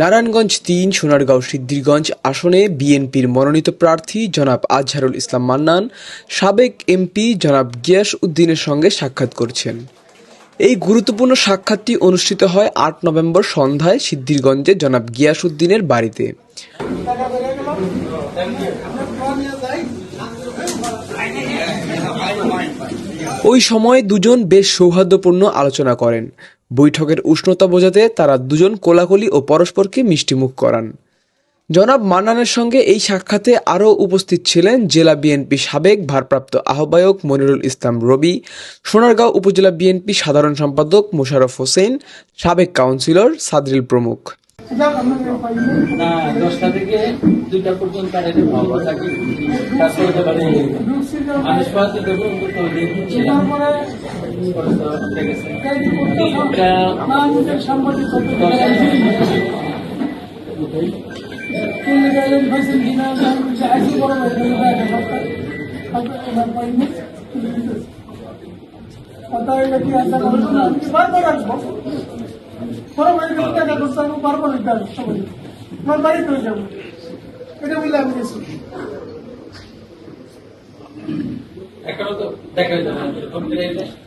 নারায়ণগঞ্জ তিন, সোনারগাঁও সিদ্ধিরগঞ্জ আসনে বিএনপির মনোনীত প্রার্থী জনাব আজহারুল ইসলাম মান্নান, সাবেক এমপি জনাব গিয়াস উদ্দিনের সঙ্গে সাক্ষাৎ করছেন। এই গুরুত্বপূর্ণ সাক্ষাৎটি অনুষ্ঠিত হয় আট নভেম্বর সন্ধ্যায় সিদ্ধিরগঞ্জে জনাব গিয়াস উদ্দিনের বাড়িতে। ওই সময় দুজন বেশ সৌহার্দ্যপূর্ণ আলোচনা করেন। বৈঠকের উষ্ণতা বোঝাতে তারা দুজন কোলাকুলি ও পরস্পরকে মিষ্টিমুখ করান। জনাব মান্নানের সঙ্গে এই সাক্ষাতে আরও উপস্থিত ছিলেন জেলা বিএনপি সাবেক ভারপ্রাপ্ত আহ্বায়ক মনিরুল ইসলাম রবি, সোনারগাঁও উপজেলা বিএনপি সাধারণ সম্পাদক মোশাররফ হোসেন, সাবেক কাউন্সিলর সাদরিল প্রমুখ। থেকে এটা বললে আমি গেছি এখনও তো দেখা যায়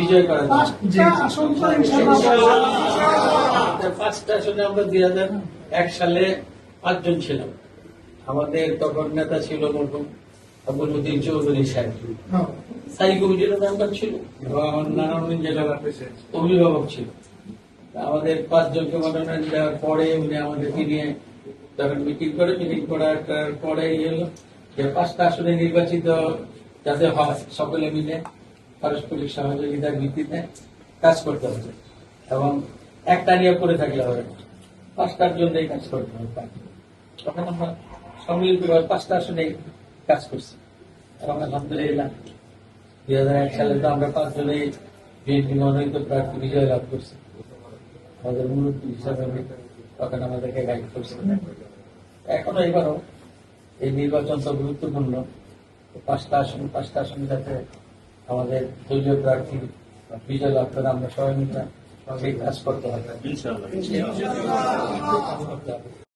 বিজয় করা পাঁচটা আসন আমরা দুই হাজার এক সালে পাঁচজন ছিলাম। আমাদের তখন নেতা ছিল মরহুম আবুলুদ্দিন চৌধুরী সাহেব। হ্যাঁ। স্থায়ী মেম্বার ছিল। এবং আমার নারায়ণগঞ্জ অভিভাবক ছিল। আমাদের পাঁচজনকে মনোনয়ন দেওয়ার পরে উনি আমাদেরকে নিয়ে তখন মিটিং করে মিটিং করার পরে এই হলো যে পাঁচটা আসনে নির্বাচিত যাতে হয় সকলে মিলে। পারস্পরিক সহযোগিতার ভিত্তিতে কাজ করতে হবে। এবং একটা নিয়ে করে থাকলে হবে। পাঁচটার জন্যই কাজ করতে হবে। তখন আমরা সম্মিলিতভাবে পাঁচটা আসনে কাজ করছি। এবং আলহামদুলিল্লাহ, দুই হাজার এক সালে তো আমরা পাঁচজনে বিএনপি মনোনীত প্রার্থী বিজয় লাভ করছি। আমাদের মুরব্বী হিসাবে তখন আমাদেরকে গাইড করছে। এখনও এবারও এই নির্বাচন তো গুরুত্বপূর্ণ। পাঁচটা আসন পাঁচটা আসন যাতে আমাদের দলীয় প্রার্থী বিজয় লাভ করে আমরা সবাই মিলে সেই কাজ করতে হবে করতে হবে।